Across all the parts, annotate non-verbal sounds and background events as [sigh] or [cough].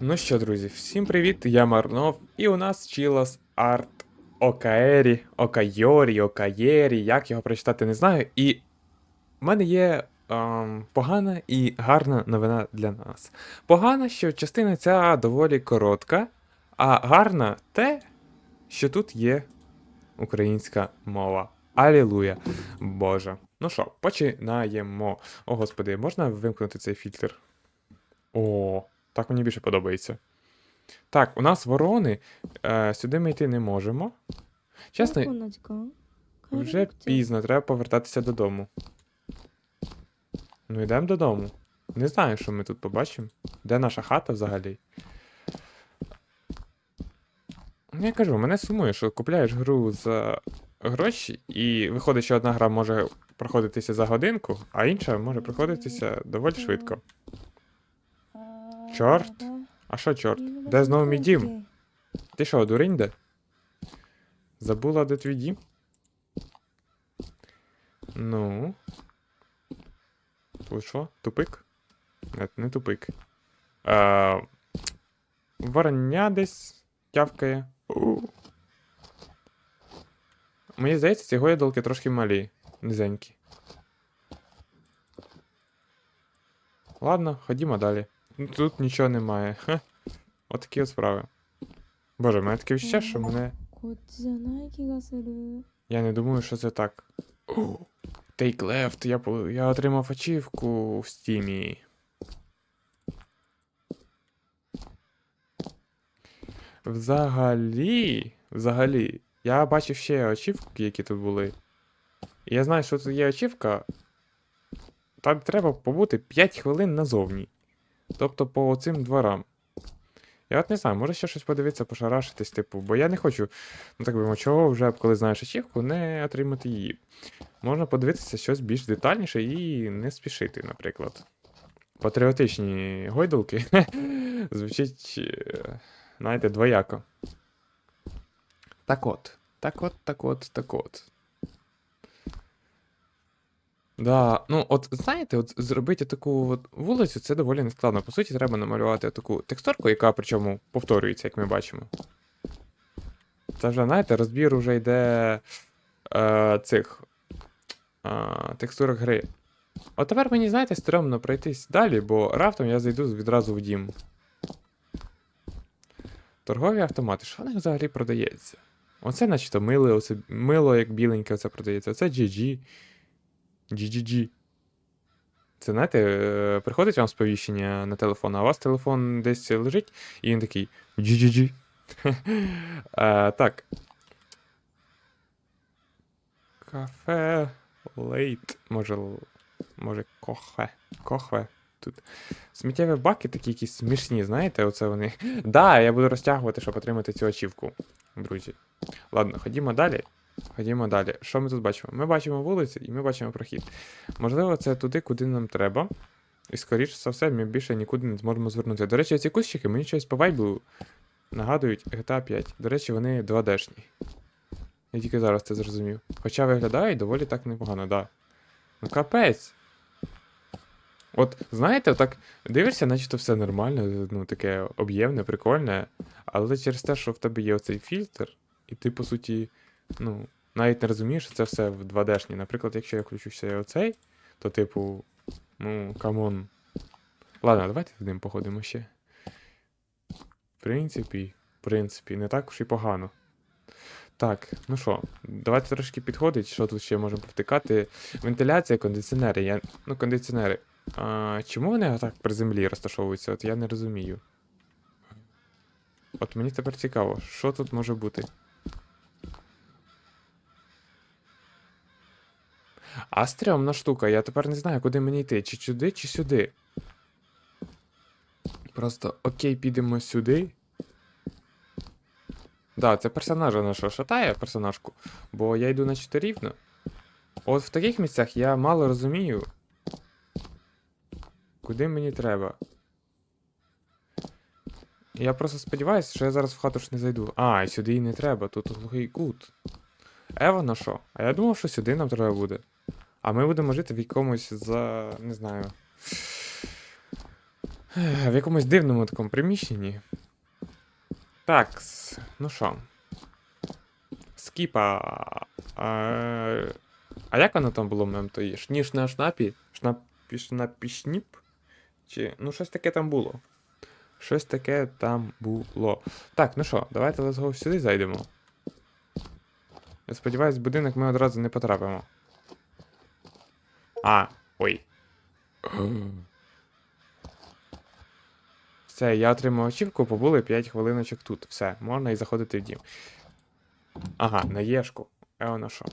Ну що, друзі, всім привіт, я Марнов, і у нас Чілос Арт Окаері, Окайорі, Окаєрі, як його прочитати, не знаю. І в мене є ем, погана і гарна новина для нас. Погана, що частина ця доволі коротка, а гарна те, що тут є українська мова. Алілуя, Боже. Ну що, починаємо. О, господи, можна вимкнути цей фільтр? О, так мені більше подобається. Так, у нас ворони. Е, Сюди ми йти не можемо. Чесно, вже пізно, треба повертатися додому. Ну, йдемо додому. Не знаю, що ми тут побачимо. Де наша хата взагалі? Я кажу, мене сумує, що купляєш гру за гроші, і виходить, що одна гра може проходитися за годинку, а інша може проходитися доволі швидко. Чорт. А що, чорт? Де знову мій дім? Ти що, дурень де? Забула, де твій дім? Ну. Тут що? Тупик? Нет, не тупик. А, вороня десь тявкає. У. Мені здається, ці гойдалки трошки малі, низенькі. Ладно, ходімо далі. Ну, тут нічого немає. Ха. Отакі от справи. Боже, має таке відчуття, що мене. Я не думаю, що це так. Take left. Я я отримав ачівку в стімі. Взагалі. Взагалі. Я бачив ще очівки, які тут були. Я знаю, що тут є ачівка. Там треба побути 5 хвилин назовні. Тобто по цим дворам. Я от не знаю, може ще щось подивитися, пошарашитись, типу, бо я не хочу Ну так би мовити, чого вже, коли знаєш ачівку, не отримати її. Можна подивитися щось більш детальніше і не спішити, наприклад. Патріотичні гойдалки [laughs] звучить, е, знаєте, двояко. Так от, так от, так от, так от. Да, ну от знаєте, от зробити таку от вулицю це доволі нескладно. По суті, треба намалювати таку текстурку, яка причому повторюється, як ми бачимо. Це вже, знаєте, розбір вже йде е, цих е, текстурок гри. От тепер мені, знаєте, стрьомно пройтись далі, бо раптом я зайду відразу в дім. Торгові автомати, що в взагалі продається? Оце, начебто, мило, оце, мило, як біленьке, оце продається. Оце GG. GGG. Це, знаєте, е, приходить вам сповіщення на телефон, а у вас телефон десь лежить, і він такий GGG. [laughs] так. Кафе лейт. Може. Може, кохве. Кохве. Тут. Сміттєві баки такі якісь смішні, знаєте, оце вони. [laughs] Да, я буду розтягувати, щоб отримати цю ачівку, друзі. Ладно, ходімо далі. Ходімо далі. Що ми тут бачимо? Ми бачимо вулицю і ми бачимо прохід. Можливо, це туди, куди нам треба. І скоріше за все, ми більше нікуди не зможемо звернути. До речі, ці кущики мені щось по вайбу нагадують GTA 5. До речі, вони 2D-шні. Я тільки зараз це зрозумів. Хоча виглядають доволі так непогано, да. Ну капець. От, знаєте, так дивишся, начебто все нормально, ну таке об'ємне, прикольне, але через те, що в тебе є оцей фільтр, і ти, по суті, ну, навіть не розумієш, що це все в 2D-шні. Наприклад, якщо я включу ще оцей, то, типу, ну, камон. Ладно, давайте з ним походимо ще. В принципі, в принципі, не так уж і погано. Так, ну що, давайте трошки підходить, що тут ще можемо повтикати. Вентиляція, кондиціонери. Я... Ну, кондиціонери. А, чому вони так при землі розташовуються? От я не розумію. От мені тепер цікаво, що тут може бути. А стрьомна штука, я тепер не знаю, куди мені йти, чи сюди, чи сюди. Просто окей, підемо сюди. Да, це персонажа нашого шатає, персонажку, бо я йду наче рівно. От в таких місцях я мало розумію, куди мені треба. Я просто сподіваюся, що я зараз в хату ж не зайду. А, і сюди і не треба, тут глухий кут. Ева на що? А я думав, що сюди нам треба буде. А ми будемо жити в якомусь за. не знаю. В якомусь дивному такому приміщенні. Так, ну що. Скіпа. А, а як воно там було мем тої? Шніш на шнапі? Шнапі шнапі? Чи. Ну, щось таке там було. Щось таке там було. Так, ну що, давайте let's go сюди зайдемо. Я сподіваюсь, в будинок ми одразу не потрапимо. А, ой. Все, я отримав очівку, побули 5 хвилиночок тут. Все, можна і заходити в дім. Ага, на Єшку. Е, воно що.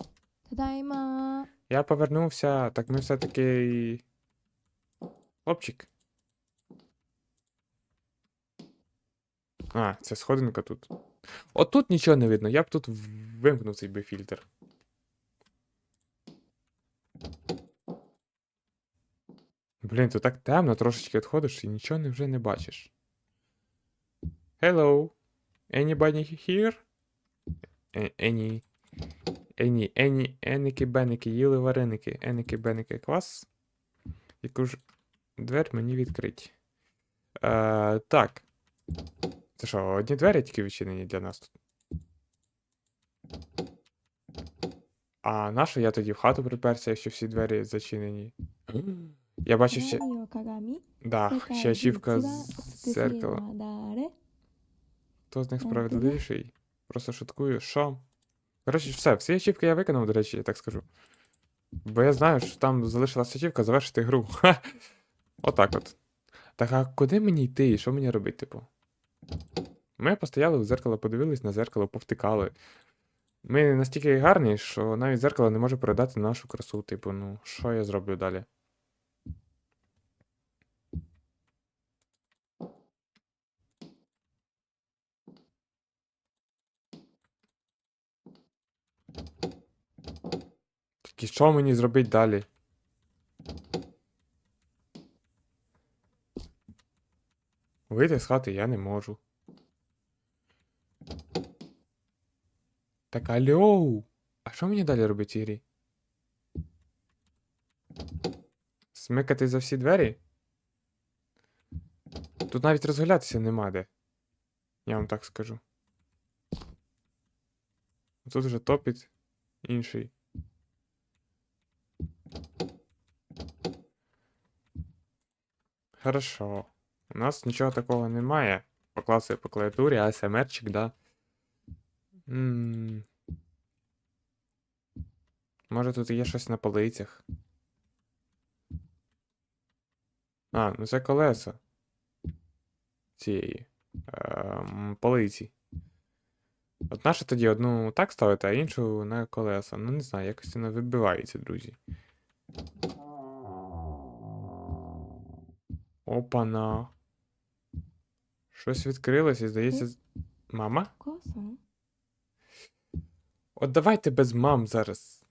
Тадайма. Я повернувся, так ми все-таки. Хлопчик. А, це сходинка тут. От тут нічого не видно, я б тут вимкнув цей би фільтр. Блін, тут так темно, трошечки відходиш і нічого не вже не бачиш. Hello. Anybody here? A- Any. Ені, ені, еники, беники, їли вареники, еники, беники, квас. Яку ж двері мені відкрить. Е, так. Це що, одні двері тільки відчинені для нас тут? А нащо я тоді в хату приперся, якщо всі двері зачинені? Я бачу ще. Да, ще ачівка з зеркала. Хто з них справедливіший? Просто шуткую, що? Коротше, все, всі ачівки я виконав, до речі, я так скажу. Бо я знаю, що там залишилася ачівка завершити гру. [laughs] Ха. Отак от. Так, а куди мені йти і що мені робити, типу? Ми постояли в зеркало, подивились на зеркало, повтикали. Ми настільки гарні, що навіть зеркало не може передати нашу красу, типу, ну, що я зроблю далі? Тільки що мені зробити далі? Вийти з хати я не можу. Так алло! А що мені далі робити цій? Смикати за всі двері? Тут навіть розгулятися нема де. Я вам так скажу. Тут вже топить інший. Хорошо. У нас нічого такого немає. Покласти по клавіатурі, ASMR-чик, да. м Може тут є щось на полицях. А, ну це колеса. Цієї. Ем, полиці. От наше тоді одну так ставити, а іншу на колеса. Ну не знаю, якось вона вибивається, друзі. Опана. Щось відкрилося здається. Мама? От давайте без мам зараз.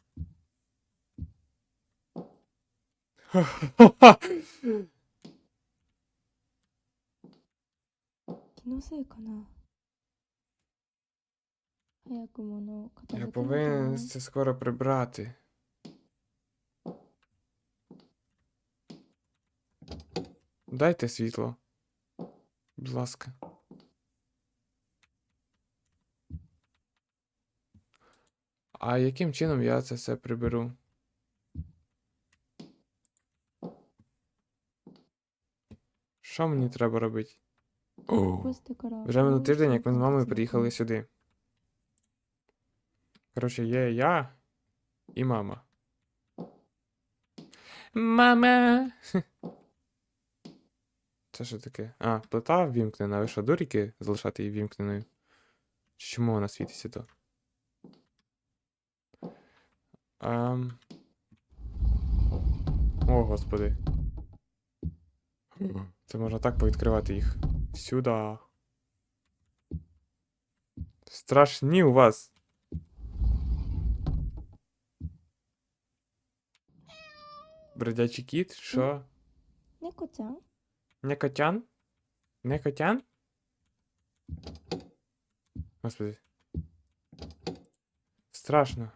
А Я повинен це скоро прибрати. Дайте світло. Будь ласка. А яким чином я це все приберу? Що мені треба робити? Вже минуло тиждень, як ми з мамою приїхали сюди. Коротше, є я і мама. Мама. Це що таке? А, плита ввімкнена. Ви що, дуріки залишати її вімкненою? Чому вона світиться то? Ам... О, господи. Це можна так повідкривати їх. Сюда. Страшні у вас. Бродячий кіт? Що? Некотян. Не котян? Господи. Страшно.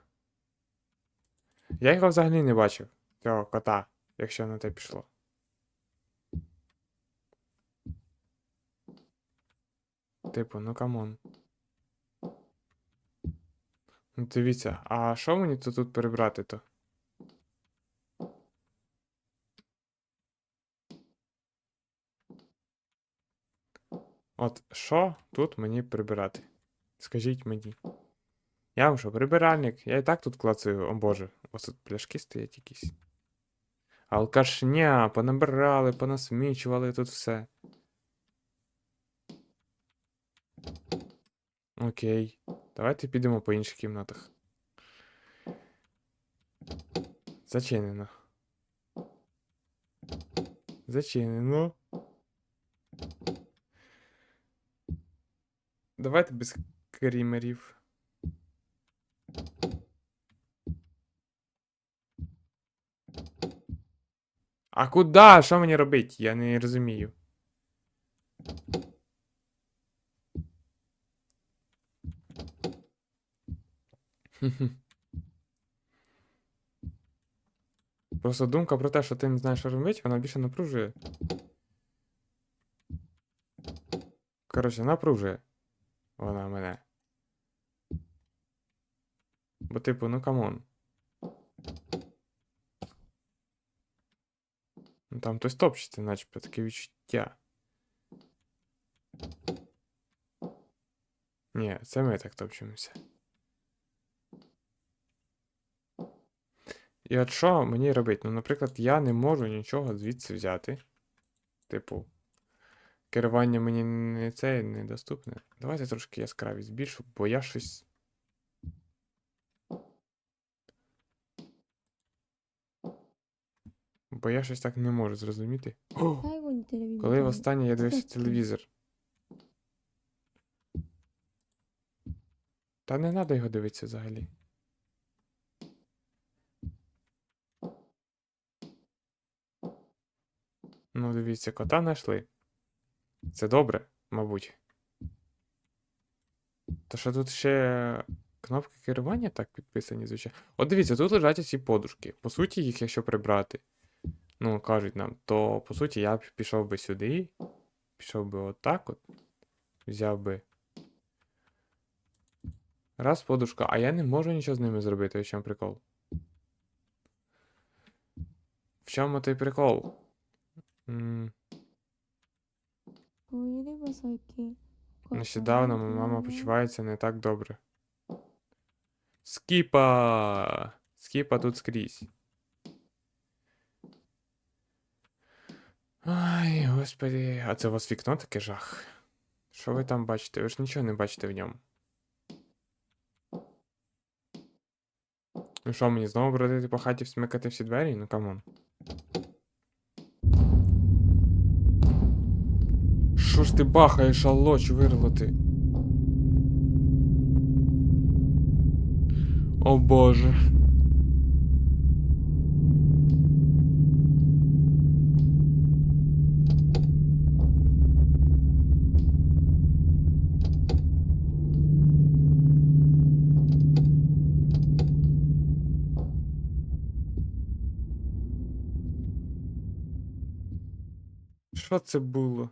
Я його взагалі не бачив, цього кота, якщо на те пішло. Типу, ну камон. Ну Дивіться, а що мені тут перебрати то? От що тут мені прибирати? Скажіть мені. Я вам що, прибиральник? Я і так тут клацаю, о боже, ось тут пляшки стоять якісь. Алкашня, понабирали, понасмічували тут все. Окей. Давайте підемо по інших кімнатах. Зачинено. Зачинено. Давайте без крімерів. А куди? Що мені робити? Я не розумію. [laughs] Просто думка про те, що ти не знаєш, що робити, вона більше напружує. Коротше, напружує. Вона мене. Бо, типу, ну камон. Ну там хтось топчеться, начебто таке відчуття. Ні, це ми так топчемося. І от що мені робити? Ну, наприклад, я не можу нічого звідси взяти. Типу, Керування мені не це недоступне. Давайте трошки яскравість більшу, бо я щось. Бо я щось так не можу зрозуміти. О! Коли востаннє я дивився телевізор. Та не треба його дивитися взагалі. Ну, дивіться, кота знайшли. Це добре, мабуть. То що тут ще кнопки керування так підписані, звичайно. От дивіться, тут лежать ці подушки. По суті, їх, якщо прибрати, ну, кажуть нам, то по суті я б пішов би сюди, пішов би отак от. Взяв би. Раз подушка, а я не можу нічого з ними зробити, в чому прикол. В чому той прикол? М -м Нещодавно моя мама почувається не так добре. Скіпа! Скіпа тут скрізь. Ай, господи, а це у вас вікно таке жах. Що ви там бачите? Ви ж нічого не бачите в ньому. Ну що, мені знову бродити по хаті всмикати всі двері? Ну камон. Що ж ти бахаєш, алло, вирло ти? О боже. Що це було?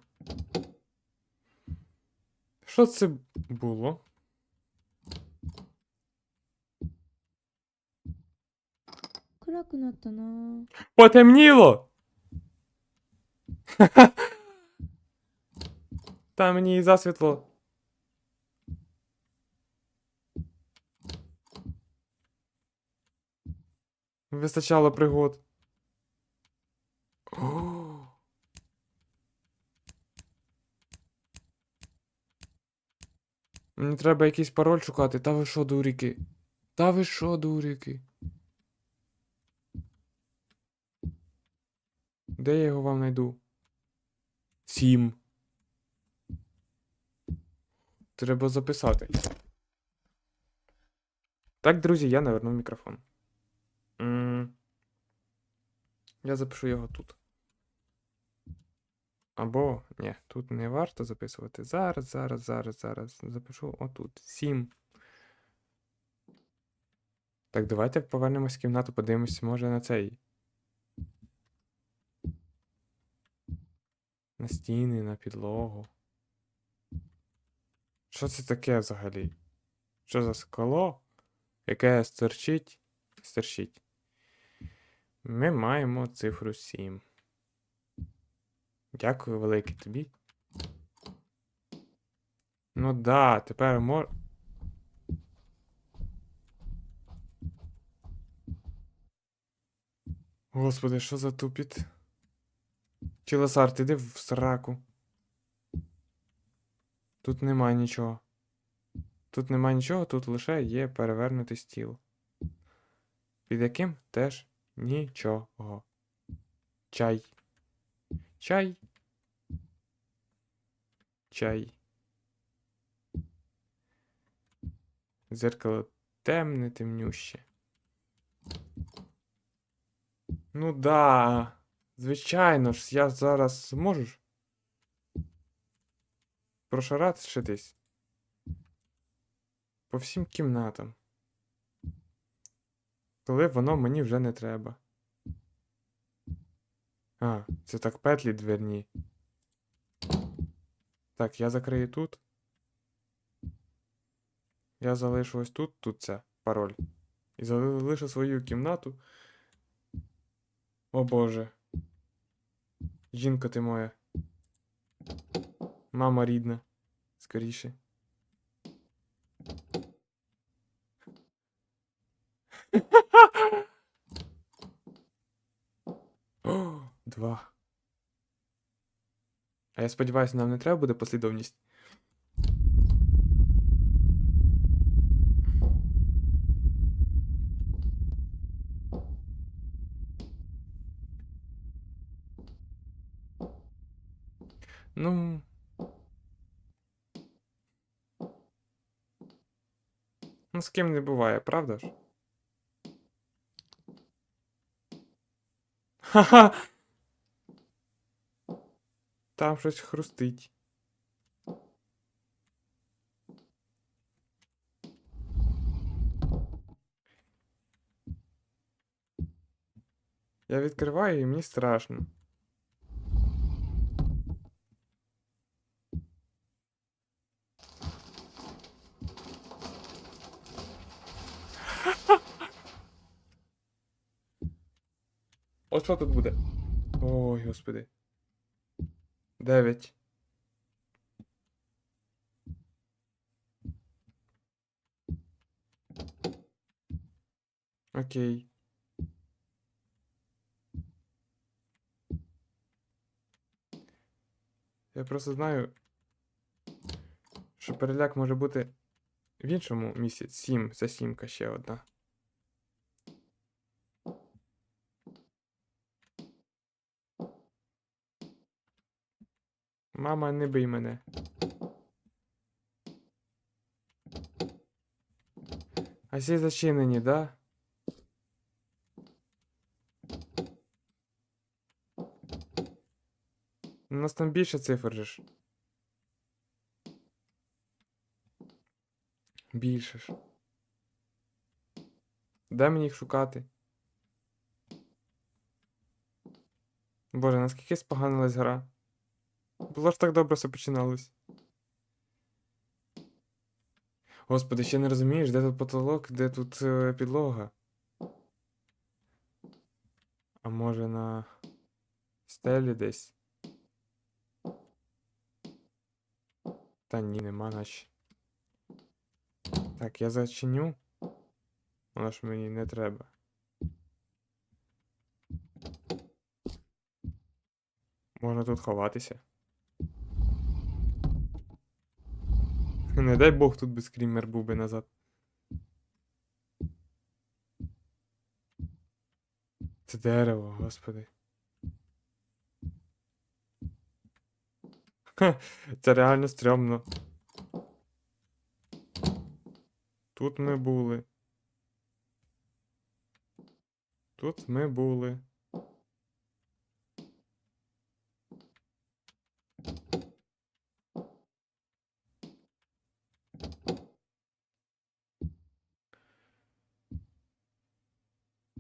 Що це було? Потемніло! [laughs] Там мені і засвітло. Вистачало пригод. Мені треба якийсь пароль шукати. Та ви що, дуріки? Та ви що, дуріки? Де я його вам знайду? Сім. Треба записати. Так, друзі, я навернув мікрофон. М, Я запишу його тут. Або, ні, тут не варто записувати. Зараз, зараз, зараз, зараз. Запишу отут. Сім. Так, давайте повернемось в кімнату, подивимось, може, на цей. На стіни, на підлогу. Що це таке взагалі? Що за скло, яке стерчить? Стерчить. Ми маємо цифру 7. Дякую велике тобі. Ну да, тепер мор. Господи, що за тупіт? Чилосар, ти йди в сраку. Тут нема нічого. Тут нема нічого, тут лише є перевернутий стіл. Під яким теж нічого. Чай. Чай. Чай. Зеркало темне, темнюще. Ну да. Звичайно ж, я зараз зможу ж прошаратишитись по всім кімнатам. Коли воно мені вже не треба. А, це так петлі дверні. Так, я закрию тут. Я залишу ось тут, тут це пароль. І залишу свою кімнату. О Боже. Жінка ти моя. Мама рідна. Скоріше. [laughs] я сподіваюся, нам не треба буде послідовність. Ну. Ну, з ким не буває, правда ж? Ха-ха! Там щось хрустить. Я відкриваю і мені страшно. От що тут буде? Ой, господи. Дев'ять. Окей. Я просто знаю, що переляк може бути в іншому місці. Сім, це сімка ще одна. Мама, не бий мене. А всі зачинені, да? У нас там більше цифр же ж. Більше ж. Де мені їх шукати? Боже, наскільки споганилась гра. Було ж так добре все починалось. Господи, ще не розумієш, де тут потолок, де тут е, підлога. А може на стелі десь? Та ні, нема наче. Так, я зачиню. Воно ж мені не треба. Можна тут ховатися. Не дай Бог тут би скрімер був би назад. Це дерево, господи. Ха, це реально стрьомно. Тут ми були. Тут ми були.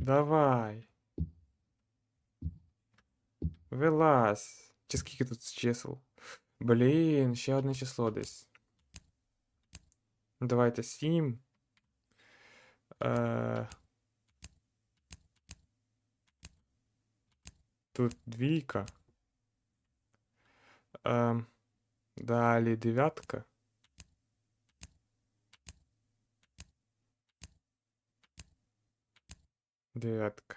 Давай. Вилазь. Чи скільки тут чисел? Блін, ще одне число десь. Давайте 7. Е... Тут двійка. Е... Далі дев'ятка. Дев'ятка.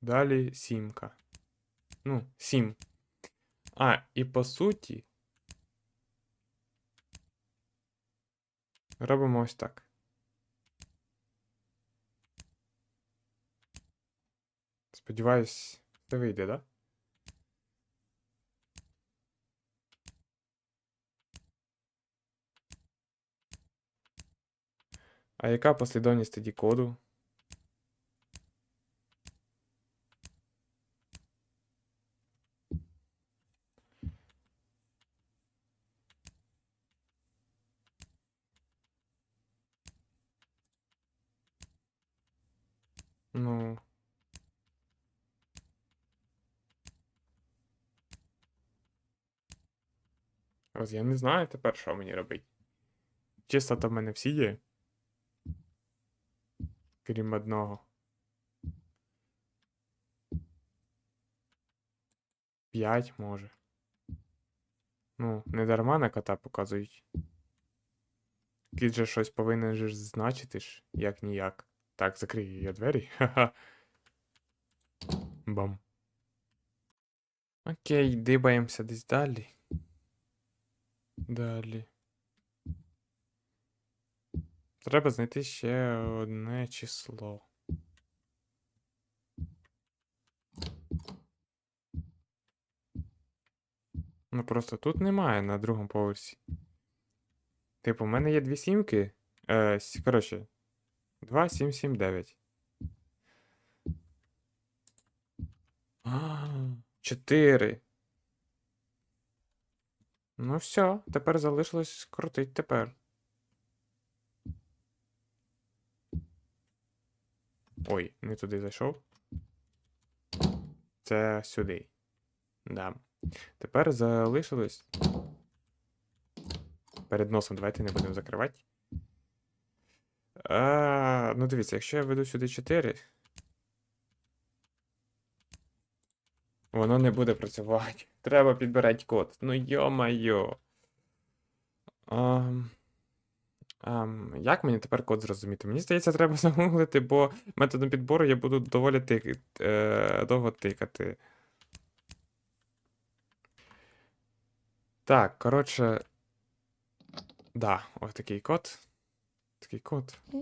Далі сімка. Ну, сім. А, і по суті. Робимо ось так. Сподіваюсь, це вийде, да? А яка послідовність тоді коду? Ну. Ось я не знаю тепер, що мені робити. Чисто то в мене всі є. Крім одного. П'ять може. Ну, не дарма на кота показують. Кіт же щось повинен же значити ж, як ніяк. Так, закрию я двері. [laughs] Ха-ха. Бам. Окей, дибаємося десь далі. Далі. Треба знайти ще одне число. Ну просто тут немає на другому поверсі. Типу, в мене є дві сімки. Е, коротше, 2, 7, 7, 9. А, 4. Ну все, тепер залишилось крутить тепер. Ой, не туди зайшов. Це сюди. Да. Тепер залишилось. Перед носом давайте не будемо закривати. А, ну дивіться, якщо я веду сюди 4. Воно не буде працювати. Треба підбирати код. Ну йо-майо. Ам, ам, як мені тепер код зрозуміти? Мені здається, треба [laughs] загуглити, бо методом підбору я буду доволі тик, е, довго тикати. Так, коротше. Да, ось такий код. Такий код. Е?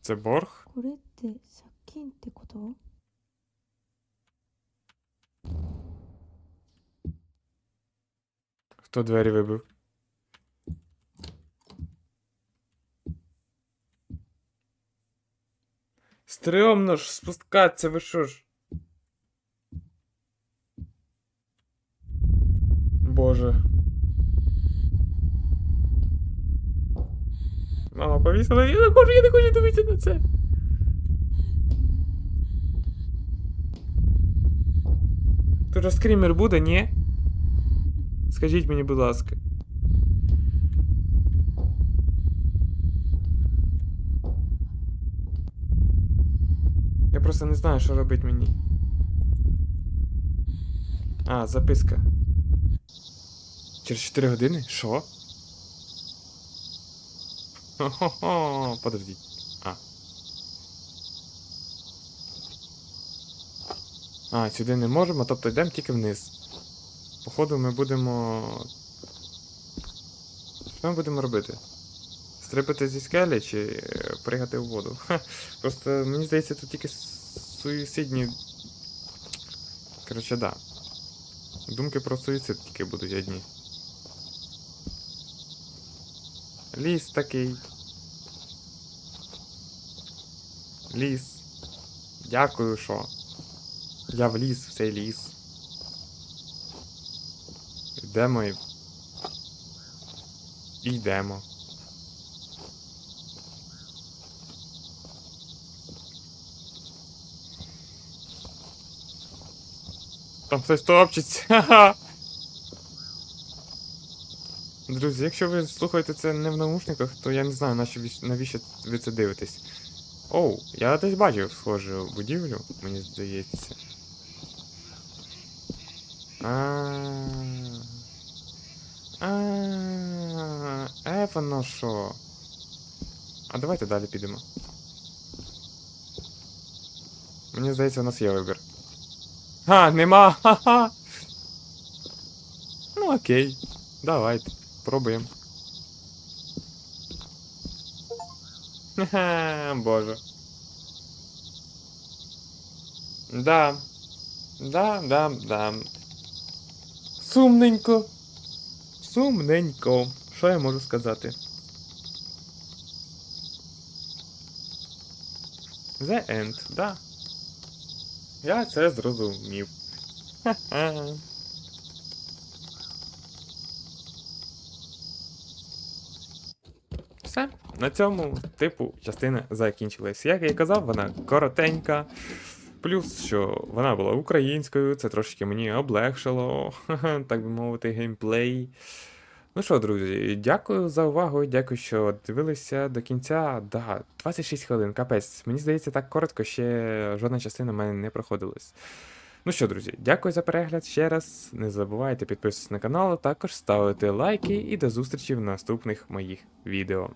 Це борг. Хто двері вибив? Стрьомно ж спускатися, ви що ж? Боже. Мама повісила, я не хочу, я не хочу дивитися на це. Тут же скрімер буде, ні? Скажіть мені, будь ласка. Я просто не знаю, що робити мені. А, записка. Через 4 години? Що? Хо-хо-хо, подождіть. А. А, сюди не можемо, тобто йдемо тільки вниз. Походу, ми будемо. Що ми будемо робити? Стрибати зі скелі чи е, пригати в воду? Ха, Просто мені здається, тут тільки суїцидні. Коротше, да. Думки про суїцид тільки будуть одні. Ліс такий. Ліс. Дякую, що. Я вліз в цей ліс. Йдемо і. І йдемо. Там хтось топчеться. Друзі, якщо ви слухаєте це не в наушниках, то я не знаю, навіщо, ви- це дивитесь. Оу, я десь бачив схожу будівлю, мені здається. А. Е, воно що? А давайте далі підемо. Мені здається, у нас є вибір. А, нема! Ха-ха! Ну окей. Давайте, пробуємо. Ха, боже. Да. Да, да, да. Сумненько. Сумненько. Що я можу сказати? The end, да. Я це зрозумів. [laughs] Все. На цьому, типу, частина закінчилась. Як я і казав, вона коротенька. Плюс, що вона була українською, це трошки мені облегшило, [laughs] так би мовити, геймплей. Ну що, друзі, дякую за увагу, дякую, що дивилися до кінця. Да, 26 хвилин, капець. Мені здається, так коротко ще жодна частина в мене не проходилась. Ну що, друзі, дякую за перегляд ще раз. Не забувайте підписуватися на канал, також ставити лайки і до зустрічі в наступних моїх відео.